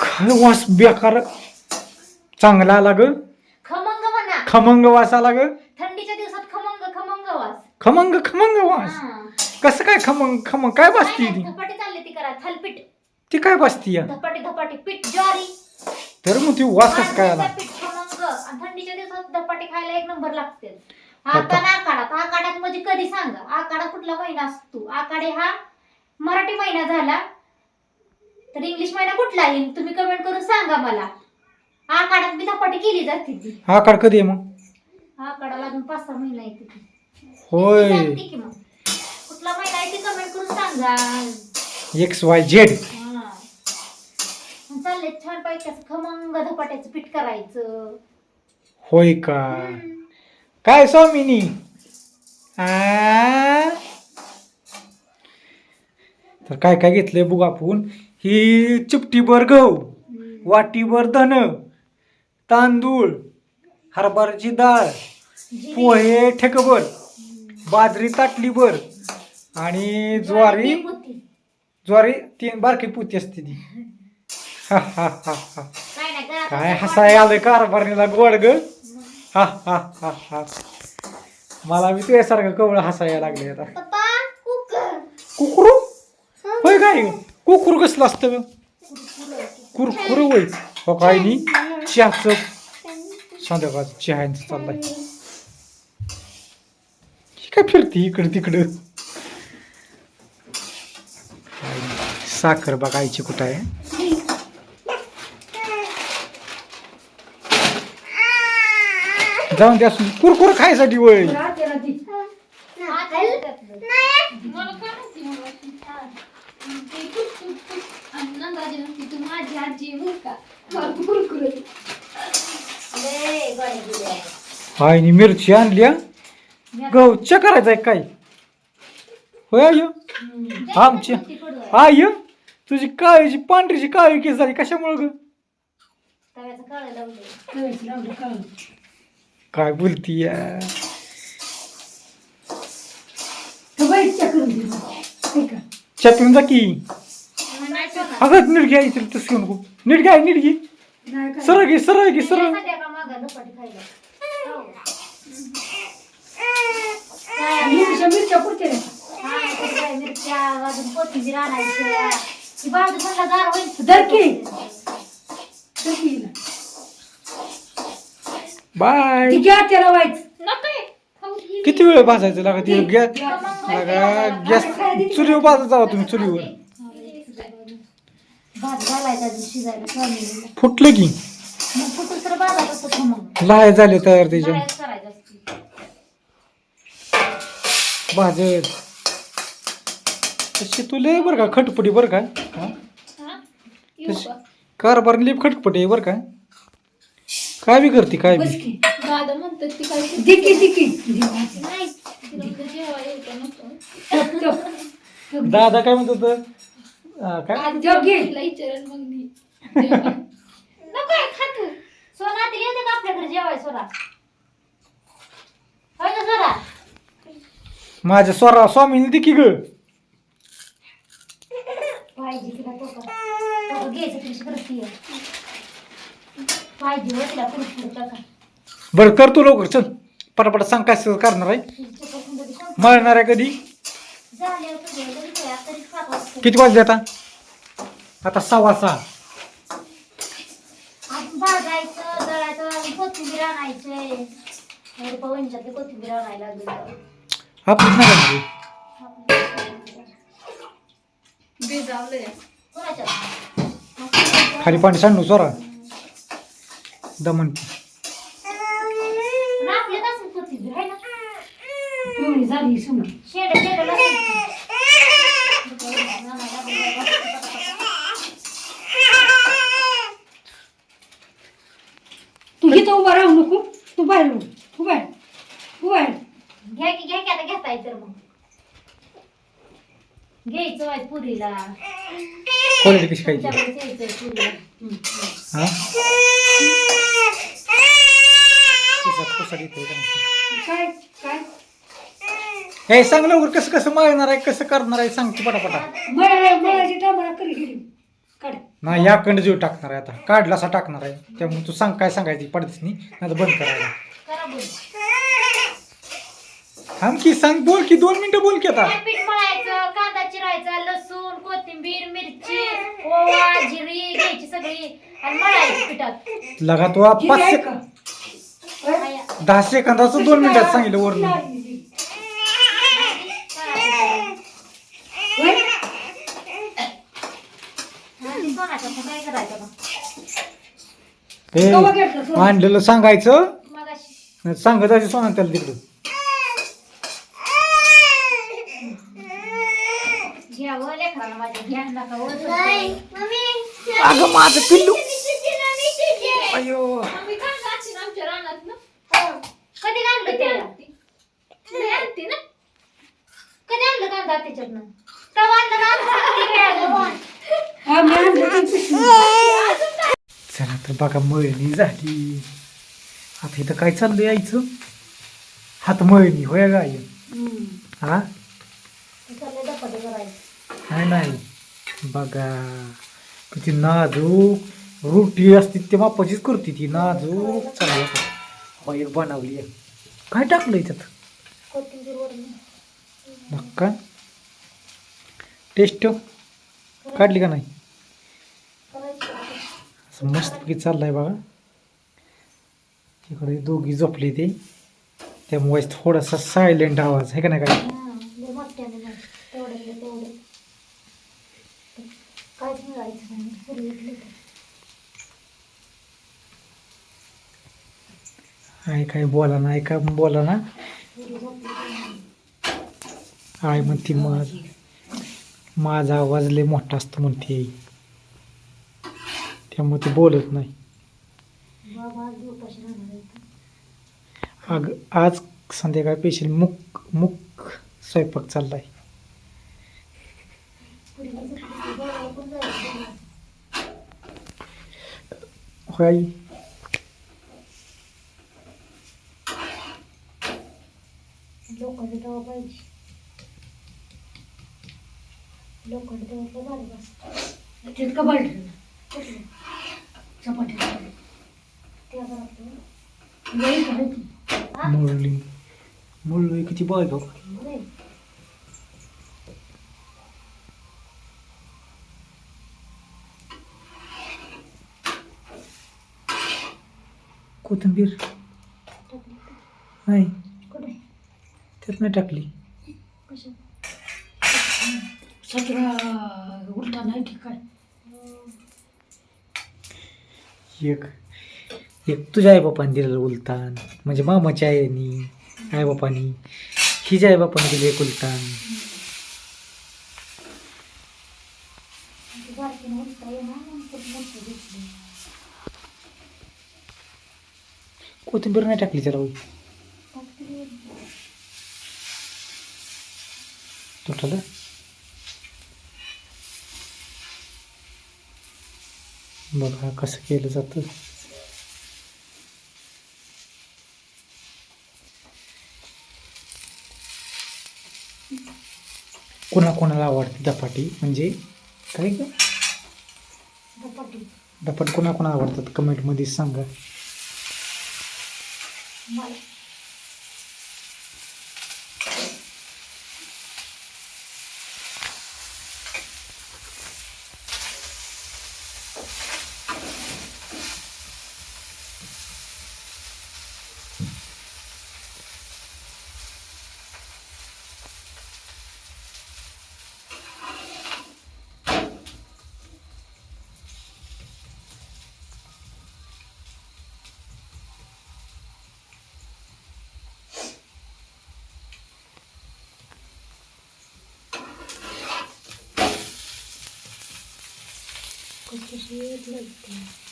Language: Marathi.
काय वास बेकार चांगला आला ग खमंग म्हणा खमंग वास आला ग थंडीच्या दिवसात खमंग खमंग वास खमंग खमंग वास हा. कसं काय खमंग खमंग काय बसती नाही, ती? धपाटे चालले ती करा थालपीठ. ती काय बसती या? धपाटे धपाटे पीठ ज्वारी. तर मग ती वास कसं काय आला? नाचणीचं पीठ खमंग. आणि थंडीच्या दिवसात धपाटे खायला एक नंबर लागते आता- आता आकाडात आकाडात म्हणजे कधी सांगा? आकाडा कुठला महिना असतो? आकाडे हा मराठी महिना झाला. तर इंग्लिश महिना कुठला येईल? तुम्ही कमेंट करून सांगा मला. आकाडात बी धपाटे केली जाते ती. हा काढ कधी आहे मग? आकाडाला अजून पाच सहा महिना येते ती. होय सांगते की मग. कुठला महिना आहे ते कमेंट करून सांगा. एक्स वाय झेड हा. मग चाललंय छान पैकी असं खमंग धपाट्याचं पीठ करायचं. होय का? काय स्वामिनी? आ? तर काय काय घेतलंय बघ आपण. ही चिपटीभर गहू वाटीभर धन तांदूळ हरभऱ्याची डाळ पोहे ठेकभर बाजरी ताटलीभर आणि ज्वारी. ज्वारी तीन बारकी पुती असते ती. हा हा हा हा. काय हसाय आलंय कारभारणीला गोड ग. हा हा हा हा. मला बी तुझ्यासारखं कवळ हसायला लागले आता. कुकुरू. होय काय? कुकुर कसलं असतं कुरकुर होय हो काय नी चहाचं संध्याकाळ चहाचं चाललाय ही काय फिरती इकडं तिकडं. साखर बघायची कुठं आहे जाऊन द्या कुरकुर खायसाठी वय ते माझी आजी आहे बरं का. मला कुरकुरे. लय गोड्या गुड्या आहेत. आईने मिरची आणल्या गहूच्या करायचं आहे काय होय आय. आमची आहे. आय तुझी काळीची पांढरीची काळी केस झाली कशामुळे ग तव्याचं काळं लावलंय. काय बोलती चपिन जा की. अगं नीट घ्यायची तसं घेऊ नको नीट घ्याय नीट घे सरळ घे सरळ घे सरळ तरी काय मिरच्या अजून कोथिंबीर आणायचं बाजू म्हणला गार होईल बाय नको आहे. खाऊ दे. किती वेळ भाजायचं लागा ती गॅस चुलीवर भाजत जावा तुम्ही चुलीवर भात घालायचा अजून शिजायला स्वामीला. फुटलं की मग कुठं तर भाजायचं असतं खमंग. लाय झाले तयार त्याच्या लाह्याच करायचं असतं. भाजत तशी तुले बरं का खटपटी बरं का हा? हा? येऊ तशी का? कारभार लिप खटपटी आहे बरं का काय बी करते काय बी दादा म्हणतात ती काय यायचं नव्हतं. दादा काय म्हणत होतं? काय. सोना ते येते का जेवाय सोना. होय सोना? माझ्या स्वरा स्वामीने ती की ग. पाहिजे तिला तो का तो घ्यायचं तुझी करते पाहिजे हो तिला कुरकुर का बरं करतो लवकर चल. पटापट सांग काय करणार आहे. मळणार आहे कधी? किती वाजले आता? आता सव्वा सहा. भाजायचं दळायचं कोथिंबीर कोथिंबीर आणायला खाली पाणी सांडू स्वरा दमन आपल्यात असेल कोथिंबीर आहे ना शेड शेड तू इथं उभा राहू नको. तू बाहेर हो. तू बाहेर. तू बाहेर. घ्या की घ्या की आता घेता तर मग. घ्यायचं आहे पुरीला. क्वालिटी कशी खायची? तुमच्याकडे यायचंय हे सांग लवकर कसं कसं मळणार आहे कसं करणार आहे सांग की पटापटा. मला मळाची टांबळा करी गेली काढ. नाही या कंड जीव टाकणार आहे आता. काढला असा टाकणार आहे. त्यामुळे तू सांग काय सांगायची पडतेच नाही नाही बंद करायला करा बोल थांब की सांग बोल की दोन मिनिटं बोल की आता. काय पीठ मळायचं कांदा चिरायचा लसूण कोथिंबीर मिरची ओवा जिरी घ्यायची सगळी आणि मळायची पिठात. लगा तू पाच आहे सेक का? आया. दहा सेकंदाचं दोन मिनिटात सांगितलं वरून होय? हा, काय करायचं मग? घेतलं सोनं? आणलेलं सांगायचं मगाशी सांगत जायचं सोना त्याला तिकडं घ्यावं लेकराला माझ्या घ्या नका वजन करू. अगं माझं पिल्लू अयो आमच्या रानात ना कधी आणलं त्याला आणते ना कधी आणलं कांदा त्याच्यातनं तवा आणलं? हा. चला तर बघा मळणी झाली. आता इथं काय चाललं यायचं हात मळणी होय गाय? हा? नाही नाही. बघा किती नाजूक रोटी असते ते मापाचीच करते ती नाजूक. चालली होय एक बनवली काय टाकलं त्यात? कोथिंबीर का टेस्ट? काढली का नाही? असं मस्तपैकी चाललंय बघा. इकडे दोघी झोपली ते. त्यामुळे थोडासा सायलेंट आवाज आहे का नाही काय. आहे काय बोला ना ऐका बोला ना. आय म्हणते माझ माझा आवाज लय मोठा असतो म्हणते आई. त्यामुळे ती बोलत नाही. अग आज संध्याकाळ पेशील मुक मुक स्वयंपाक चाललाय. होय. आई लोखंडी तवा पाहिजे लोखंडी तवा भारी बसतो त्यात का बालटी? कुठलं चपाती त्या घरात लई करायची. हा? मुरली. मुरली किती बघ नाही. कोथिंबीर? नाही. त्यात नाही टाकली. उलटा नाही एक. एक तुझ्या आईबापाने दिलेलं उलतान म्हणजे मामाच्या आईनी आईबापानी हिच्या आईबापाने दिले एक उलतान. कोथिंबीर नाही टाकली त्याला होय. बघा कसं केलं जातं. कोणा कोणाला आवडते धपाटी? म्हणजे काय ग? धपाटी. धपाट कोणा कोणाला आवडतात? कमेंटमध्ये सांगा. मला कशी लागते